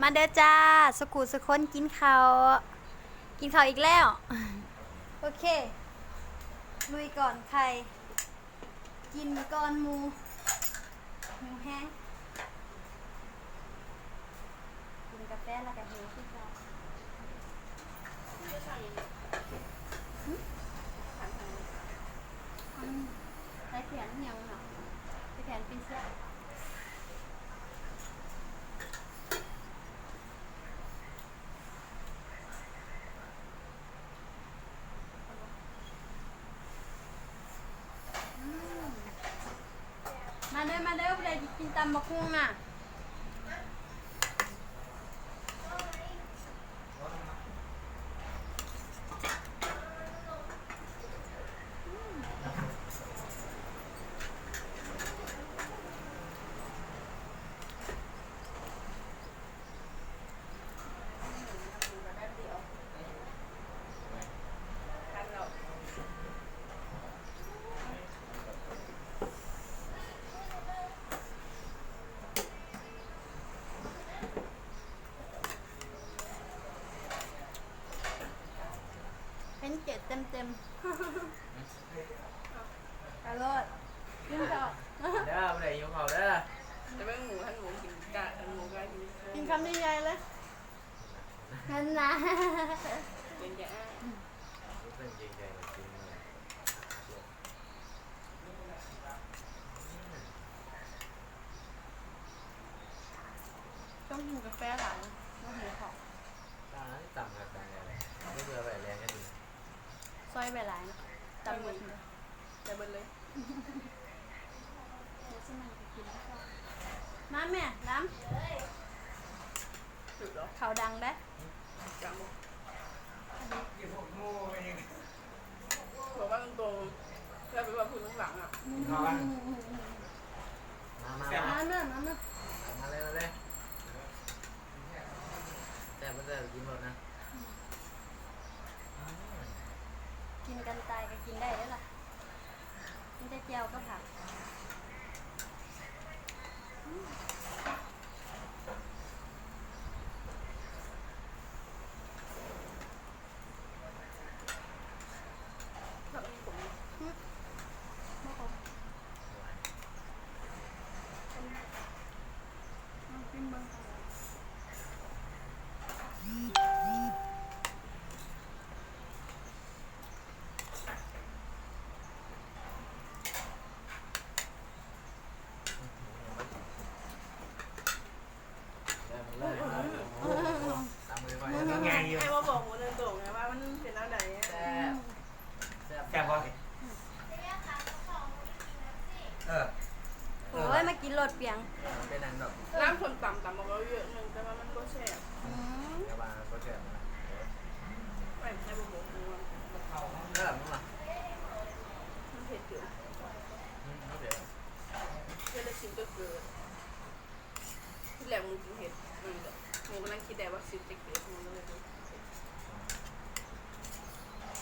มาเด้อจ้า สกูสกคนกินข้าวกินข้าวอีกแล้ว โอเค ลุยก่อนใคร กินก่อนหมูหมูแห้งกินกาแฟแล้วก็หิวขึ้นเราอืมใช้แผนยังเนาะใช้แผนเป็นเสื้อ มาเด้มาเด้อผู้ใดกินตำบักฮุ่งน่ะ ต็มเต็มๆอร่อยกินข้าวเด้อบ่ได้หิวข้าวเด้อจะไม่หมูท่านหมูกินกะท่านหมูกะกินกินคำใหญ่ๆเลยนั่นนะเป็นยาเป็นจริงใจจริงเลยต้องกินกาแฟหลายต้องหิวของตาที่ต่ำกันไปเลยไม่เบื่อไปแรงก็ดี ซอยไปหลายนะตำหมดเลยแต่เบิ้ลเลยมาแม่น้ถูกหรอำเขาดังได้จังบอกว่าตรงๆแล้วไปว่าพูดข้างหลังอะมามามามาเนื้อมาเนื้อมาเลยมาเลยแต่ไม่ได้กินหมดนะ กันตายก็กินได้แล้วล่ะมันจะเจียวก็ผัก ถ้ามีผม ไม่ครบเอากินเบ้างก่อน เลยเลยตามมือไปแล้วไงอยู่ ให้ว่าบอกหมูตรงๆไงว่ามันเป็นอะไร แซ่บแซ่บ แซ่บบ่ เออโอ้ยมากินโรดเปียงเป็นนังดอกน้ำคนต่ำต่ำมาเยอะนึงแต่ว่ามันก็แช่อืมกระบาก็แซ่บนะไม่ให้บอกหมูมันเริ่มมั้งล่ะมันเผ็ดอยู่อืมโอเคเพื่อนชิมก็เกิดที่แหลมมึงกินเห็ดมันก็หมูกำลังคิดแต่ว่าซิปจะเกิดมันเลย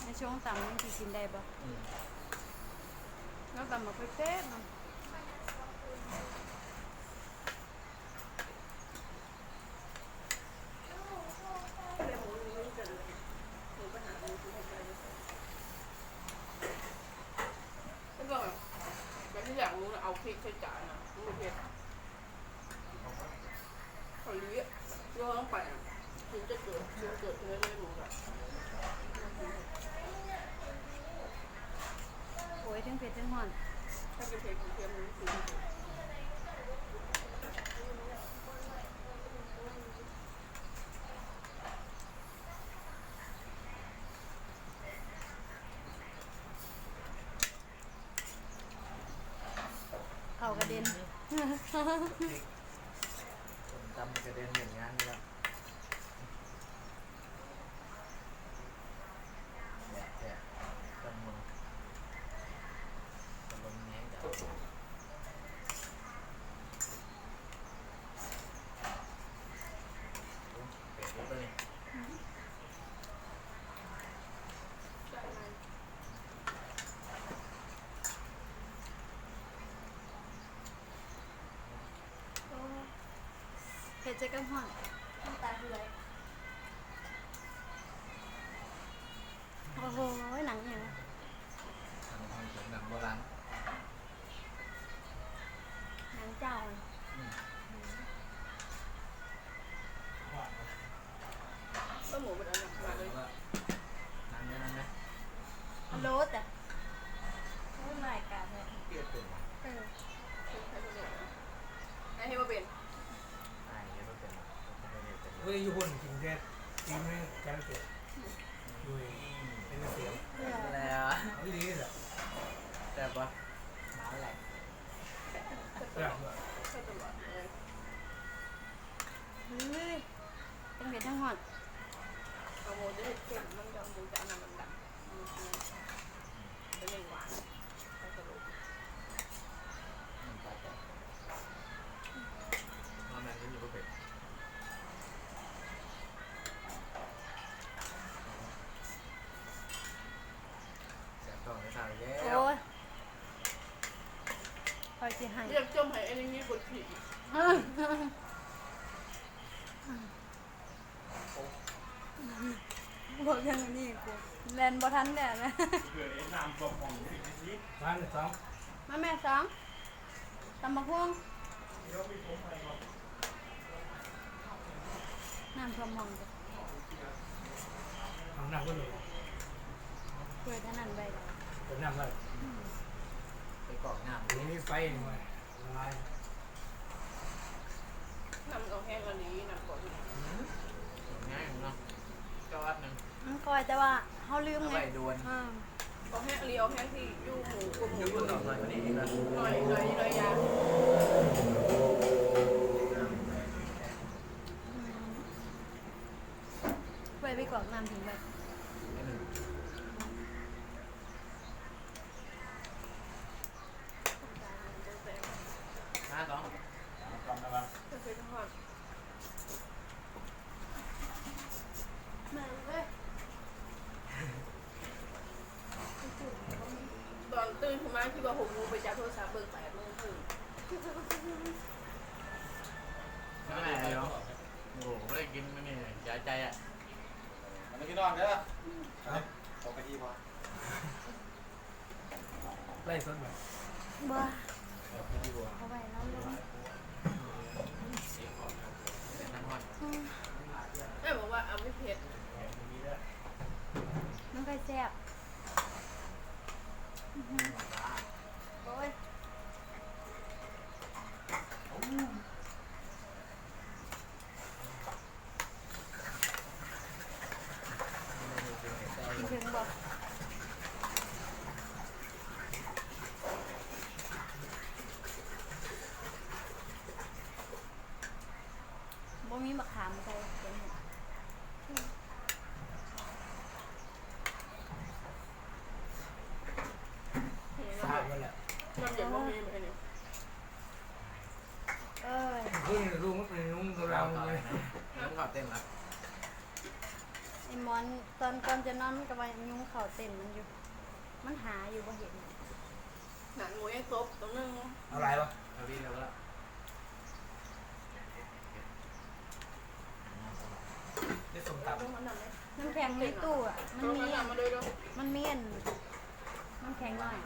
ในช่วงตำมันสิกินได้ปะอืม แล้วตำมาเป๊ะๆเนาะ แต่หมูนี่ไม่เกิดเลยหมูปัญหาหมูคืออะไรแล้วก็แบบที่อยากรู้นะเอาพริก ใส่จานนะมันเผ็ดขอเลี้ยเรื่องต้องไปอะถึงจะเกิดถึงเกิดเรื่อยๆหมูแบบโอ้ยทั้งเผ็ดทั้งหอนถ้ากินเผ็ดกินเค็มมันคือ เขากระเผมจำกระเด็นอย่างงานนี้แล้วแซ่บแซ่บจำมือจำมือแง่จ้ะ เป็ดรู้ตัวนี้ เผ็ดจะกันหอนเน้ำตาเหือยโอ้โหหนังอย่างทำความสวยหนังโบราณหนังเจ้าอะอืมก็หมูเป็นอันนั้นมาเลยแล้วก็นั่งไหมนั่งไหมฮัลโหลแต่โอ้ยไม่กาดเลยเกลียดตัวเออใช้ตัวเดียวนะนายให้มาเป็น เป็นเดี๋ยวเป็นหรอกเฮ้ยอยู่บนกินแค่กินไม่แกงเสียอยู่เป็นเสียงเพื่อแล้วเขาดีเลยแต่ปะน้ำแหลกใช้ตัวใช้ตัวเลยเฮ้ยเป็นเบ็ดทั้งหมดเอาหมูจะเห็ดเค็มมันจะหมูจะอันนั้นมันดำอืมเป็นหนึ่งหวาน สิให้เรียกจมให้อันนี้บทผีเออบอกอยังนี้กูแลนบ่ทันแน่นะร้านสองมาแม่สองตำบักหุ่งน้ำพรมมองจ้ะทำน้ำก็เลยเพื่อเท่านั้นไปแล้วเป็นน้ำเลยไป กรอกน้ำทีนี้ไฟหน่อยละลายนำเอาแห้งอันนี้นำก่อนง่ายเนาะจอดหนึ่งมันคอยแต่ว่าเฮาลืมเอาไงไปดวนอ่าเอาแห้งอันนี้เอาแห้งที่ยู่หมูกลุ่มหมูยุบอยู่หน่อยหน่อยวันนี้อีกแล้วหน่อยหน่อยหน่อยยาอืมไว้ไปกรอกน้ำถึงไปนิดหนึ่งห้าสอง จะเป็นทอด แม่เว้ย ตอนตื่นขึ้นมาที่ว่าหกโมงไปจับโทรศัพท์เบิ่งแปดโมงครึ่งนั่นแหละเนาะโอ้โหไม่ได้กินมันนี่ยาใจอะมันไม่กินนอนเด้อครับสองนาทีพอไล่สดหน่อยบ้าดีกว่าเอาไว้แล้วลง เป็นน้ำมัน อืม แม่บอกว่าเอาไม่เผ็ด มันก็แซ่บอื้อหือโอ้ย คิดถึงบอกบ่มีมะขามใส่เป็นหยัง สาดมา แล้วน้ำเย็นบ่มีไหมเนี่ยเอ้ยเพิ่งรู้มันเป็นนุ่งกระเราเราต่อเลยยน้ำขอบเต็มแล้วไอ้หมอนตอนก่อนจะนอนมันก็ว่ายุงเข่าเต้นมันอยู่ มันหาอยู่บ่เห็นหนังหมูยังซบตรงนึงเอาอะไรวะเอาพี่แล้วก็ได้สมตับน้ำแข็งในตู้อะ มันมีมันอันนำมาด้วยด้วยมันมีอันน้ำแข็งหน่อย